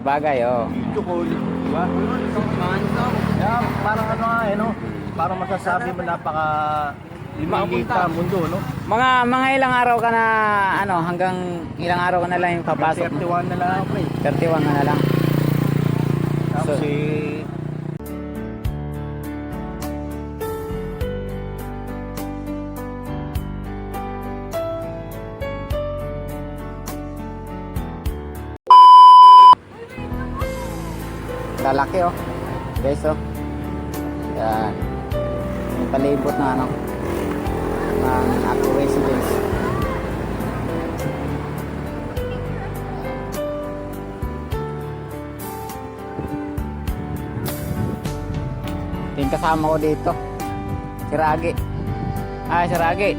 bagay, oh. chocolate, di ba? Kaya parang ano nga eh, no? Parang masasabi mo napaka limita mundo, no? Mga mga ilang araw ka na ano hanggang ilang araw ka na lang yung papasok mo. 31 na lang ako eh. 31 ka na lang. Tapos So- eh, Lalaki oh. Guys oh. Yan. Yung palibot na ano. Ng Ako Residence. Ito yung kasama ko dito. Si Ragi. Ah, si Ragi.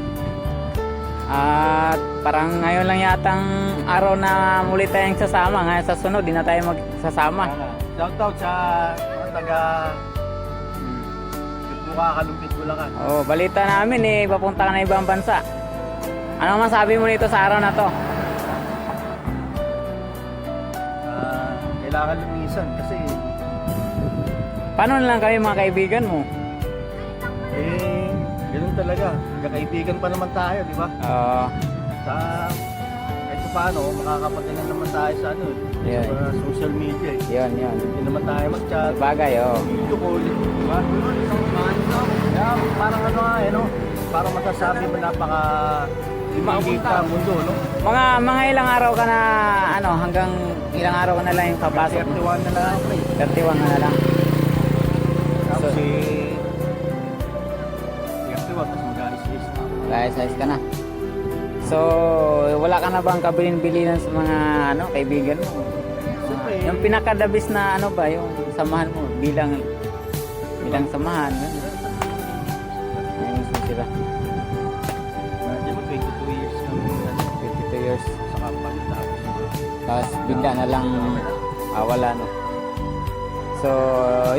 At parang ngayon lang yatang araw na muli tayong sasama. Ngayon sa sunod, di na tayo magsasama. shout out sa mga taga Buka Kalumpit Bulacan. Oh, balita namin eh, papunta ka na ibang bansa. Ano masabi mo nito sa araw na to? Ah, kailangan lumisan kasi Paano na lang kami mga kaibigan mo? eh ganun talaga. Kakaibigan pa naman tayo, di ba? Oo. Sa kahit pa paano, makakapagdanan naman tayo sa ano, Yeah. sa social media. Eh. yun, yun. Hindi naman tayo mag-chat. Bagay, oh. Video call, di ba? Kaya parang ano nga eh, no? Parang masasabi mo napaka limita mundo, no? Mga mga ilang araw ka na ano hanggang ilang araw ka na lang yung papasok mo. 31 na lang ako eh. 31 ka na lang. Tapos So- eh, 31, tapos na ako. Guys, size ka na. So, wala ka na bang kabilin-bilinan sa mga ano kaibigan mo? Siyempre, Yung pinakadabis na ano ba yung samahan mo bilang bilang samahan. Ano? Ayun gusto sila. Di ba 22 years kami ano, 52 years. sa kapal tapos Tapos bigla na lang ah, wala no. So,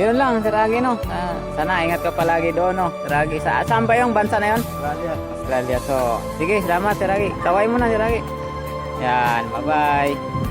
yun lang, Sir Agi, no? Ah, sana ingat ka palagi doon, no? Sir Agi, sa, saan ba yung bansa na yun? Australia. Australia. So, sige, salamat, Sir Agi. Kaway mo na, Sir Agi. Yan, bye-bye.